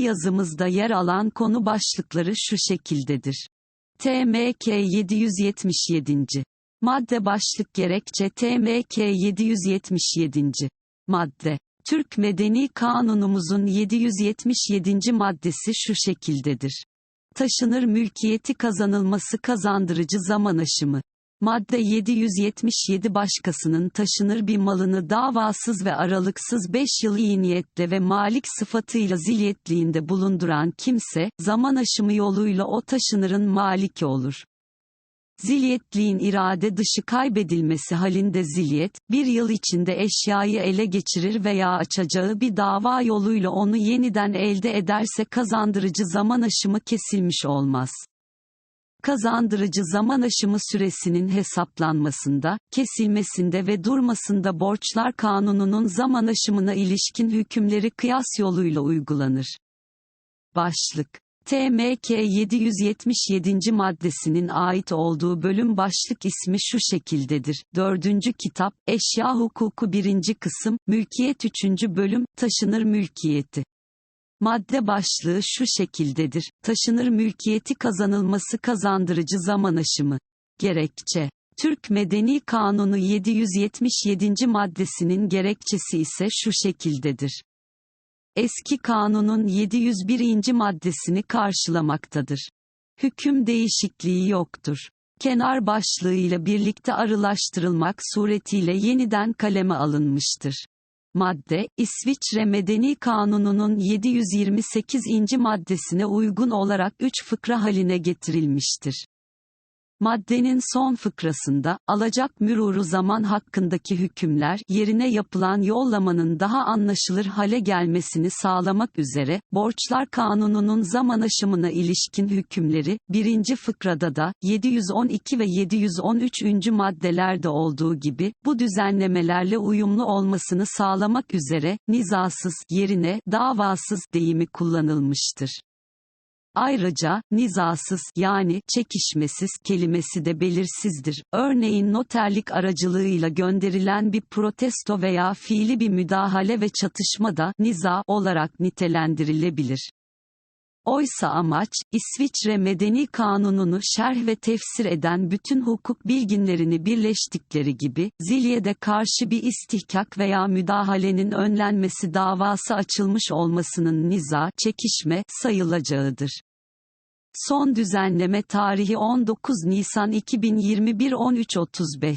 yazımızda yer alan konu başlıkları şu şekildedir. TMK 777. Madde başlık gerekçe TMK 777. Madde. Türk Medeni Kanunumuzun 777. maddesi şu şekildedir. Taşınır mülkiyeti kazanılması kazandırıcı zaman aşımı. Madde 777 başkasının taşınır bir malını davasız ve aralıksız 5 yıl iyi niyetle ve malik sıfatıyla zilyetliğinde bulunduran kimse, zaman aşımı yoluyla o taşınırın maliki olur. Zilyetliğin irade dışı kaybedilmesi halinde zilyet, bir yıl içinde eşyayı ele geçirir veya açacağı bir dava yoluyla onu yeniden elde ederse kazandırıcı zaman aşımı kesilmiş olmaz. Kazandırıcı zaman aşımı süresinin hesaplanmasında, kesilmesinde ve durmasında borçlar kanununun zaman aşımına ilişkin hükümleri kıyas yoluyla uygulanır. Başlık TMK 777. maddesinin ait olduğu bölüm başlık ismi şu şekildedir. 4. kitap, Eşya Hukuku 1. kısım, Mülkiyet 3. bölüm, Taşınır mülkiyeti. Madde başlığı şu şekildedir. Taşınır mülkiyeti kazanılması kazandırıcı zaman aşımı. Gerekçe. Türk Medeni Kanunu 777. maddesinin gerekçesi ise şu şekildedir. Eski kanunun 701. maddesini karşılamaktadır. Hüküm değişikliği yoktur. Kenar başlığıyla birlikte arılaştırılmak suretiyle yeniden kaleme alınmıştır. Madde, İsviçre Medeni Kanunu'nun 728. maddesine uygun olarak üç fıkra haline getirilmiştir. Maddenin son fıkrasında, alacak müruru zaman hakkındaki hükümler, yerine yapılan yollamanın daha anlaşılır hale gelmesini sağlamak üzere, Borçlar Kanunu'nun zaman aşımına ilişkin hükümleri, birinci fıkrada da, 712 ve 713. maddelerde olduğu gibi, bu düzenlemelerle uyumlu olmasını sağlamak üzere, nizasız, yerine, davasız deyimi kullanılmıştır. Ayrıca, nizasız yani çekişmesiz kelimesi de belirsizdir. Örneğin noterlik aracılığıyla gönderilen bir protesto veya fiili bir müdahale ve çatışma da niza olarak nitelendirilebilir. Oysa amaç, İsviçre Medeni Kanunu'nu şerh ve tefsir eden bütün hukuk bilginlerini birleştikleri gibi, zilyede karşı bir istihkak veya müdahalenin önlenmesi davası açılmış olmasının niza, çekişme, sayılacağıdır. Son düzenleme tarihi 19 Nisan 2021 13.35